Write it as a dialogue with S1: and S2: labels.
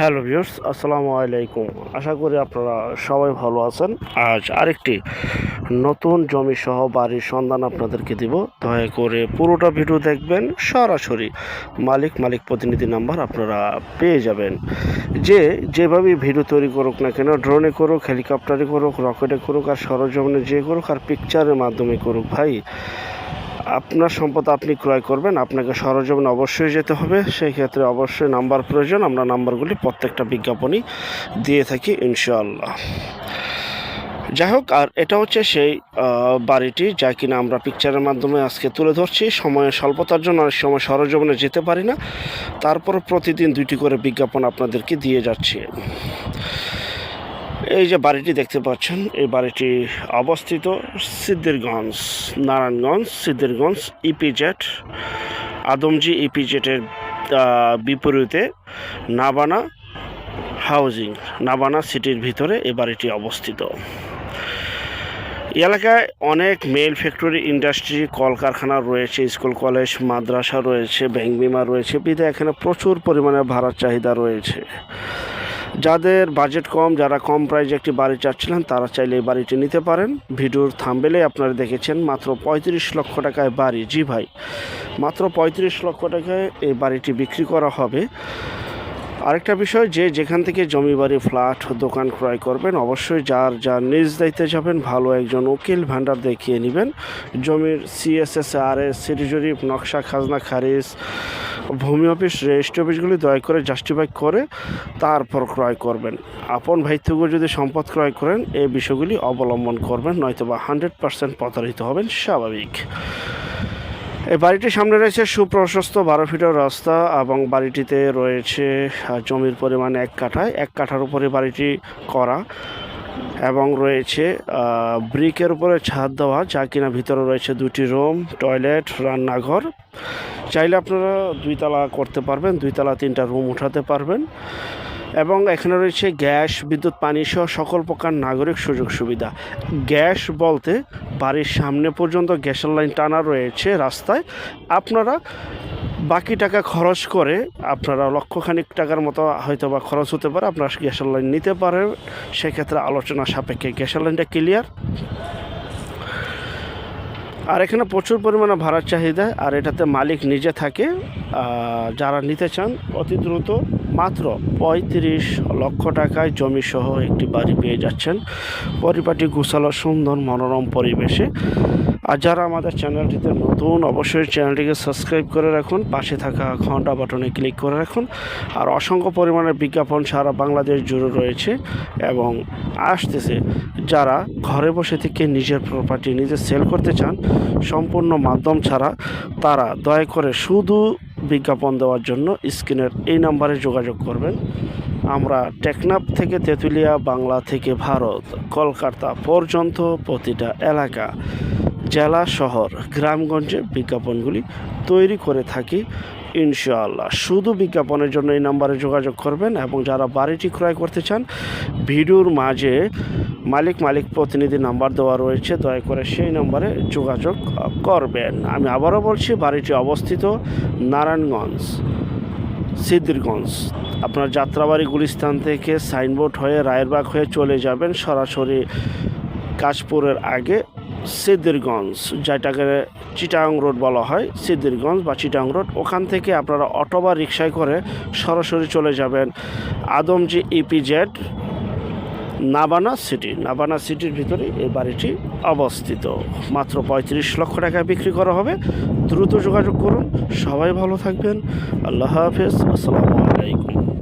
S1: Hello viewers আসসালামু আলাইকুম। আশা করি আপনারা সবাই ভালো আছেন। আজ আরেকটি নতুন জমি সহ বাড়ির সন্ধান আপনাদেরকে দিব। দয়া করে পুরোটা ভিডিও দেখবেন, সরাসরি মালিক মালিক প্রতিনিধি নাম্বার আপনারা পেয়ে যাবেন। যে যেভাবে ভিডিও তৈরি করুক না কেন, ড্রোনে করুক, হেলিকপ্টারে করুক, রকেটে করুক, আর সরজমিনে যে করুক, আর পিকচারের মাধ্যমে করুক, ভাই আপনার সম্পদ আপনি ক্রয় করবেন, আপনাকে সরজমিন অবশ্যই যেতে হবে। সেই ক্ষেত্রে অবশ্যই নাম্বার প্রয়োজন, আমরা নাম্বারগুলি প্রত্যেকটা বিজ্ঞাপনই দিয়ে থাকি, ইনশাআল্লাহ। যাই হোক, আর এটা হচ্ছে সেই বাড়িটি, যা কিনা আমরা পিকচারের মাধ্যমে আজকে তুলে ধরছি। সময়ের স্বল্পতার জন্য অনেক সময় সরজমিনে যেতে পারি না। তারপর প্রতিদিন দুইটি করে বিজ্ঞাপন আপনাদেরকে দিয়ে যাচ্ছি। এই যে বাড়িটি দেখতে পাচ্ছেন, এই বাড়িটি অবস্থিত সিদ্ধিরগঞ্জ, নারায়ণগঞ্জ, সিদ্ধিরগঞ্জ ইপিজেট আদমজি ইপিজেটের বিপরীতে নাবানা হাউজিং, নাবানা সিটির ভিতরে এই বাড়িটি অবস্থিত। এলাকায় অনেক মেল ফ্যাক্টরি ইন্ডাস্ট্রি, কলকারখানা রয়েছে, স্কুল কলেজ, মাদ্রাসা রয়েছে, ব্যাংক বিমা রয়েছে, বিধায় এখানে প্রচুর পরিমাণে ভাড়ার চাহিদা রয়েছে। যাদের বাজেট কম, যারা কম প্রাইজে একটি বাড়ি চাচ্ছিলেন, তারা চাইলে এই বাড়িটি নিতে পারেন। ভিডিওর থাম্বেলে আপনারা দেখেছেন মাত্র পঁয়ত্রিশ লক্ষ টাকায় বাড়ি। জি ভাই, মাত্র পঁয়ত্রিশ লক্ষ টাকায় এই বাড়িটি বিক্রি করা হবে। আরেকটা বিষয়, যে যেখান থেকে জমি বাড়ি, ফ্ল্যাট, দোকান ক্রয় করবেন, অবশ্যই যার যার নিজ দায়িত্বে যাবেন, ভালো একজন উকিল ভান্ডার দেখিয়ে নেবেন। জমির সিএসএস আর এস সিটি জরিপ নকশা, খাজনা, খারিজ ভূমি অফিস রেজিস্ট্রি অফিসগুলি দয়া করে জাস্টিফাই করে তারপর ক্রয় করবেন। আপন ভাই যদি সম্পদ ক্রয় করেন, এই বিষয়গুলি অবলম্বন করবেন নয়তো বা হান্ড্রেড পার্সেন্ট প্রতারিত হবেন, স্বাভাবিক। এই বাড়িটির সামনে রয়েছে সুপ্রশস্ত বারো ফিটের রাস্তা এবং বাড়িটিতে রয়েছে জমির পরিমাণ এক কাঠায়। এক কাঠার উপরে বাড়িটি করা। এবং রয়েছে ব্রিকের উপরে ছাদ দেওয়া, যা কিনা ভিতরে রয়েছে দুটি রুম, টয়লেট, রান্নাঘর। চাইলে আপনারা দুইতলা করতে পারবেন, দুইতলা তিনটা রুম উঠাতে পারবেন। এবং এখানে রয়েছে গ্যাস, বিদ্যুৎ, পানি সহ সকল প্রকার নাগরিক সুযোগ সুবিধা। গ্যাস বলতে বাড়ির সামনে পর্যন্ত গ্যাসের লাইন টানা রয়েছে রাস্তায়। আপনারা বাকি টাকা খরচ করে আপনারা লক্ষখানিক টাকার মতো হয়তো বা খরচ হতে পারে, আপনারা গ্যাসের লাইন নিতে পারেন। সেক্ষেত্রে আলোচনা সাপেক্ষে গ্যাসের লাইনটা ক্লিয়ার। আর এখানে প্রচুর পরিমাণে ভাড়ার চাহিদা, আর এটাতে মালিক নিজে থাকে যারা নিতে চান, অতি দ্রুত মাত্র পঁয়ত্রিশ লক্ষ টাকায় জমি সহ একটি বাড়ি পেয়ে যাচ্ছেন। পরিপাটি গুছালো, সুন্দর, মনোরম পরিবেশে। আর যারা আমাদের চ্যানেলটিতে নতুন, অবশ্যই চ্যানেলটিকে সাবস্ক্রাইব করে রাখুন। পাশে থাকা ঘণ্টা বাটনে ক্লিক করে রাখুন। আর অসংখ্য পরিমাণের বিজ্ঞাপন সারা বাংলাদেশ জুড়ে রয়েছে এবং আসতেছে। যারা ঘরে বসে থেকে নিজের প্রপার্টি নিজে সেল করতে চান, সম্পূর্ণ মাধ্যম ছাড়া তারা দয়া করে শুধু বিজ্ঞাপন দেওয়ার জন্য স্ক্রিনের এই নাম্বারে যোগাযোগ করবেন। আমরা টেকনাপ থেকে তেঁতুলিয়া, বাংলা থেকে ভারত, কলকাতা পর্যন্ত প্রতিটা এলাকা, জেলা, শহর, গ্রামগঞ্জে বিজ্ঞাপনগুলি তৈরি করে থাকি, ইনশাআল্লাহ। শুধু বিজ্ঞাপনের জন্য এই নাম্বারে যোগাযোগ করবেন এবং যারা বাড়িটি ক্রয় করতে চান, ভিডিওর মাঝে মালিক মালিক প্রতিনিধি নাম্বার দেওয়া রয়েছে, দয়া করে সেই নাম্বারে যোগাযোগ করবেন। আমি আবারও বলছি, বাড়িটি অবস্থিত নারায়ণগঞ্জ, সিদ্ধিরগঞ্জ। আপনার যাত্রাবাড়ি গুলিস্তান থেকে সাইনবোর্ড হয়ে, রায়েরবাগ হয়ে চলে যাবেন সরাসরি কাশপুরের আগে সিদ্ধিরগঞ্জ, যেটাকে চিটাং রোড বলা হয়, সিদ্ধিরগঞ্জ বা চিটাং রোড। ওখান থেকে আপনারা অটো বা রিক্সায় করে সরাসরি চলে যাবেন আদমজি ইপিজেড নাবানা সিটি। নাবানা সিটির ভিতরে এই বাড়িটি অবস্থিত। মাত্র পঁয়ত্রিশ লক্ষ টাকা বিক্রি করা হবে। দ্রুত যোগাযোগ করুন। সবাই ভালো থাকবেন। আল্লাহ হাফেজ। আসসালামু আলাইকুম।